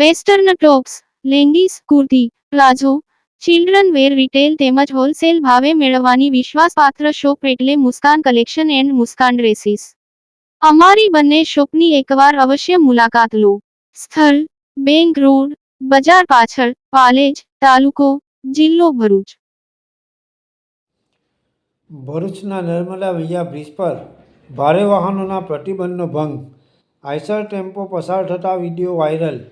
Western tops leggings, kurti, palazzo, children wear retail તેમજ wholesale ભાવે મેળવવાની વિશ્વાસપાત્ર શોપ એટલે Muskan collection and Muskan dresses. અમારી બંને શોપની એકવાર અવશ્ય મુલાકાત લો. સ્થળ, બેંક રોડ, બજાર પાછળ, પાલેજ, તાલુકો, જિલ્લો ભરૂચ. ભરૂચના નર્મદા વિજયા બ્રિજ પર ભારે વાહનોના પ્રતિબંધનો ભંગ. આઈસર ટેમ્પો પસાર થતા વીડિયો વાયરલ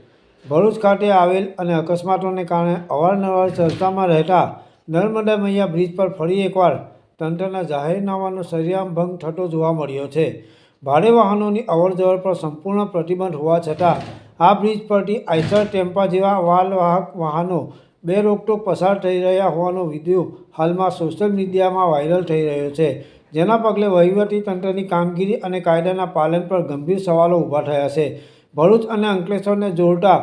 ભરૂચ ખાતે આવેલ અને અકસ્માતોને કારણે અવારનવાર ચર્ચામાં રહેતા નર્મદા મૈયા બ્રિજ પર ફરી એકવાર તંત્રના જાહેરનામાનો સરિયામ ભંગ થતો જોવા મળ્યો છે. ભારે વાહનોની અવરજવર પર સંપૂર્ણ પ્રતિબંધ હોવા છતાં આ બ્રિજ પરથી આઈસર ટેમ્પા જેવા વાલવાહક વાહનો બે રોકટોક પસાર થઈ રહ્યા હોવાનો વીડિયો હાલમાં સોશિયલ મીડિયામાં વાયરલ થઈ રહ્યો છે. જેના પગલે વહીવટી તંત્રની કામગીરી અને કાયદાના પાલન પર ગંભીર સવાલો ઊભા થયા છે. ભરૂચ અને અંકલેશ્વરને જોડતા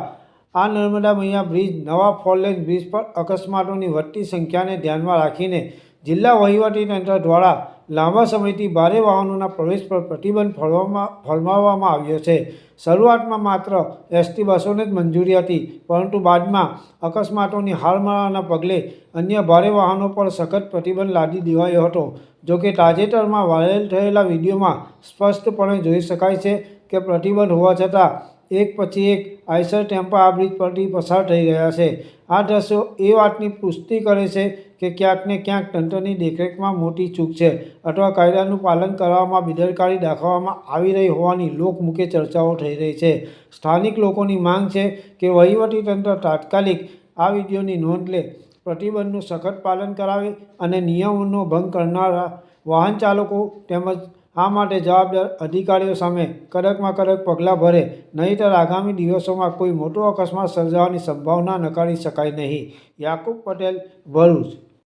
આ નર્મદા મૈયા બ્રિજ નવા ફોરલેન બ્રિજ પર અકસ્માતોની વધતી સંખ્યાને ધ્યાનમાં રાખીને જિલ્લા વહીવટી તંત્ર દ્વારા લાંબા સમયથી ભારે વાહનોના પ્રવેશ પર પ્રતિબંધ ફરવામાં ફરમાવવામાં આવ્યો છે. શરૂઆતમાં માત્ર એસટી બસોને જ મંજૂરી હતી, પરંતુ બાદમાં અકસ્માતોની હારમાળાના પગલે અન્ય ભારે વાહનો પર સખત પ્રતિબંધ લાદી દેવાયો હતો. જોકે તાજેતરમાં વાયરલ થયેલા વિડીયોમાં સ્પષ્ટપણે જોઈ શકાય છે કે પ્રતિબંધ હોવા છતાં એક પછી એક આઈસર ટેમ્પા આ બ્રિજ પરથી પસાર થઈ રહ્યા છે. આ દ્રશ્યો એ વાતની પુષ્ટિ કરે છે કે ક્યાંક ને ક્યાંક તંત્રની દેખરેખમાં મોટી ચૂક છે. અથવા કાયદાનું પાલન કરવામાં બેદરકારી દાખવવામાં આવી રહી હોવાની લોકમુખે ચર્ચાઓ થઈ રહી છે. સ્થાનિક લોકોની માંગ છે કે વહીવટી તંત્ર તાત્કાલિક આ વિડીયોની નોંધ લે, પ્રતિબંધનું સખત પાલન કરાવે અને નિયમોનો ભંગ કરનારા વાહન ચાલકો તેમજ આ માટે જવાબદાર અધિકારીઓ સામે કડકમાં કડક પગલાં ભરે, નહીંતર આગામી દિવસોમાં કોઈ મોટો અકસ્માત સર્જાવાની સંભાવના નકારી શકાય નહીં. યાકુબ પટેલ, ભરૂચ.